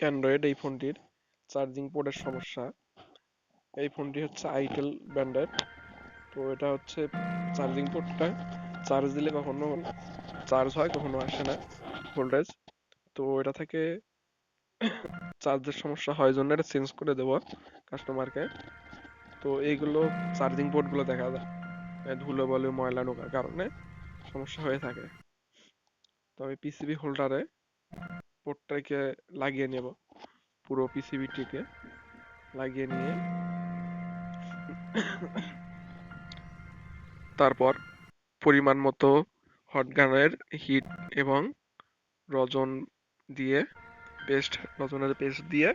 Android এই ফোনটির charging পোর্টের সমস্যা। এই ফোনটি হচ্ছে আইটেল ব্র্যান্ডের। তো এটা হচ্ছে চার্জিং পোর্টটা চার্জ দিলে কখনো চার্জ হয়, কখনো আসে না ভোল্টেজ তো এটা থেকে চার্জের সমস্যা হয় জন্য এটা চেঞ্জ করে দেবো কাস্টমারকে তো এইগুলো চার্জিং পোর্টগুলো দেখা যায়। এই ধুলো বলে, ময়লা ঢোকার কারণে সমস্যা হয়ে থাকে। তবে পিসিবি হোল্ডারে পোর্টটাকে লাগিয়ে নেব। পুরো পিসিবিটিকে লাগিয়ে নিয়ে। তারপর পরিমাণ মতো হট গানের হিট এবং রজন দিয়ে পেস্ট রজনের পেস্ট দিয়ে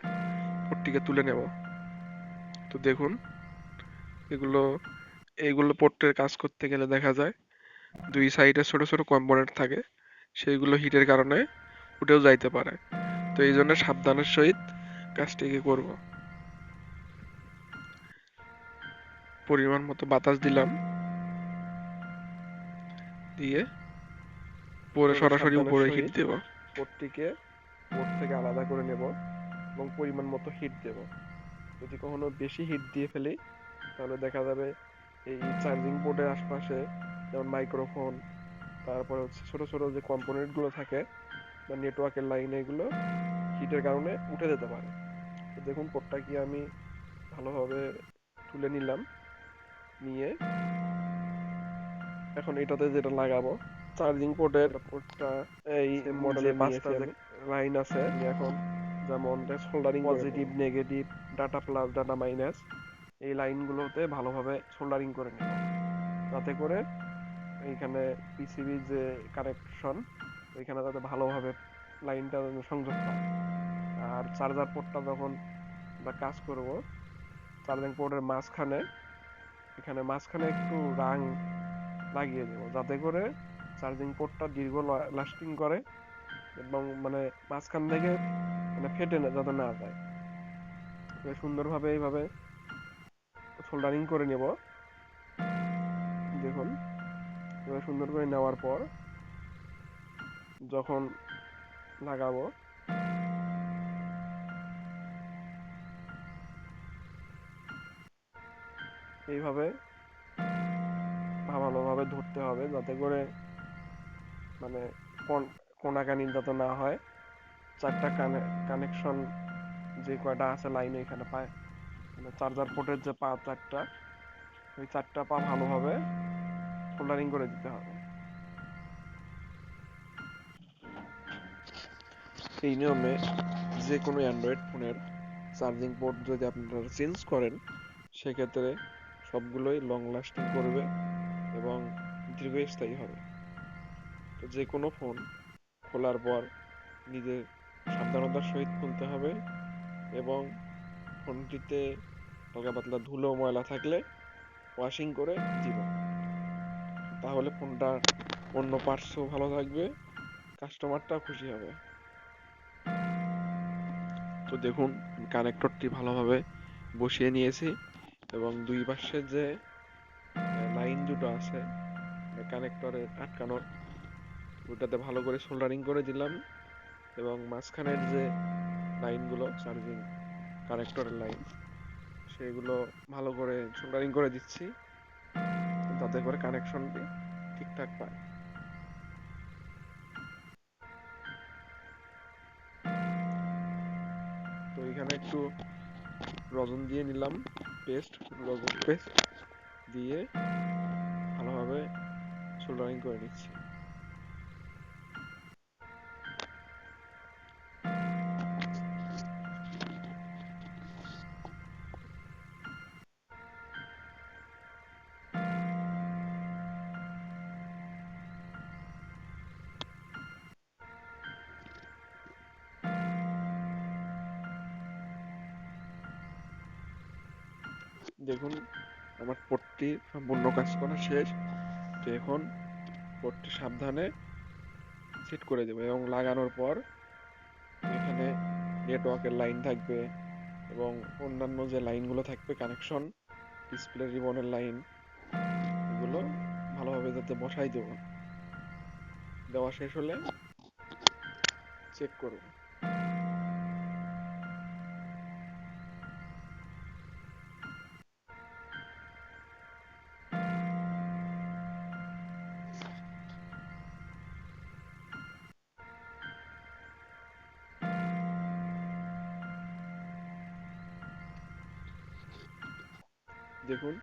পোর্টটিকে তুলে নেব। তো দেখুন, এগুলো এইগুলো পোর্টের কাজ করতে গেলে দেখা যায় দুই সাইডে ছোট ছোট কম্পোনেন্ট থাকে। সেইগুলো হিটের কারণে উঠেও যাইতে পারে। তো এই জন্য সাবধানের সহিত কাজটিকে করব? পরিমাণ মতো বাতাস দিলাম। দিয়ে পরে সরাসরি উপরে হিট দেব। পোর্টটিকে পোর্ট থেকে আলাদা করে নেব এবং পরিমাণ মতো হিট দেব। যদি কখনো বেশি হিট দিয়ে ফেলি তাহলে দেখা যাবে এই চার্জিং পোর্টের আশপাশে যেমন মাইক্রোফোন তারপরে হচ্ছে ছোট ছোট যে কম্পোনেন্টগুলো থাকে বা নেটওয়ার্কের লাইন এগুলো হিটের কারণে উঠে যেতে পারে। তো দেখুন পোর্টটা কি আমি ভালোভাবে তুলে নিলাম নিয়ে এখন এটাতে যেটা লাগাবো চার্জিং পোর্টের পোর্টটা এই মডেলে পাঁচটা লাইন আছে এখন যেমন soldering positive negative data plus data minus এই লাইনগুলোতে ভালোভাবে সোল্ডারিং করে নেব যাতে করে এইখানে পিসিবি যে কানেকশন ওইখানে যাতে ভালোভাবে লাইনটা সংযোগ পায় আর চার্জার পোর্টটা যখন আমরা কাজ করব, চার্জিং পোর্টের মাঝখানে, এখানে মাঝখানে একটু রাং লাগিয়ে দেব, যাতে করে চার্জিং পোর্টটা দীর্ঘ লাস্টিং করে এবং মানে মাঝখান থেকে মানে ফেটে না, যাতে না যায়। সুন্দরভাবে এইভাবে সোল্ডারিং করে নেব। দেখুন সুন্দর করে নেওয়ার পর যখন লাগাবো। এইভাবে ভালোভাবে ধরতে হবে যাতে করে মানে কোনাকানি যাতে না হয়। চারটা কানে, কানেকশন যে কয়টা আছে লাইন এখানে পায়। মানে চার্জার পোর্টের যে পা চারটা, ওই চারটা পা ভালোভাবে সোল্ডারিং করে দিতে হবে। এই নিয়মে যে কোনো অ্যান্ড্রয়েড ফোনের চার্জিং পোর্ট যদি আপনারা চেঞ্জ করেন, সেক্ষেত্রে সবগুলোই লং লাস্টিং করবে এবং দীর্ঘস্থায়ী হবে। তো যে কোনো ফোন খোলার পর নিজের সাবধানতার সহিত খুলতে হবে এবং ফোনটিতে হালকা পাতলা ধুলো, ময়লা থাকলে ওয়াশিং করে দিব তাহলে ফোনটা অন্য পার্টসও ভালো থাকবে কাস্টমারটাও খুশি হবে। তো দেখুন কানেক্টরটি ভালোভাবে বসিয়ে নিয়েছি এবং দুই পাশে যে লাইন দুটো আছে কানেক্টরের আটকানোর, ওটাতে ভালো করে সোল্ডারিং করে দিলাম এবং মাঝখানের যে লাইনগুলো চার্জিং কানেক্টরের লাইন সেগুলো ভালো করে সোল্ডারিং করে দিচ্ছি, যাতে করে কানেকশনটি ঠিকঠাক পায়। এখানে একটু রজন দিয়ে নিলাম পেস্ট রজন পেস্ট দিয়ে ভালোভাবে সোল্ডারিং করে নিচ্ছি। দেখুন, আমার পট্টি সম্পূর্ণ কাজ করা শেষ। তো এখন পট্টি সাবধানে সেট করে দেবো এবং লাগানোর পর এখানে নেটওয়ার্কের লাইন থাকবে এবং অন্যান্য যে লাইনগুলো থাকবে কানেকশন ডিসপ্লে রিবনের লাইন এগুলো ভালোভাবে যাতে বসাই দেব। দেওয়া শেষ হলে চেক করব। দেখুন।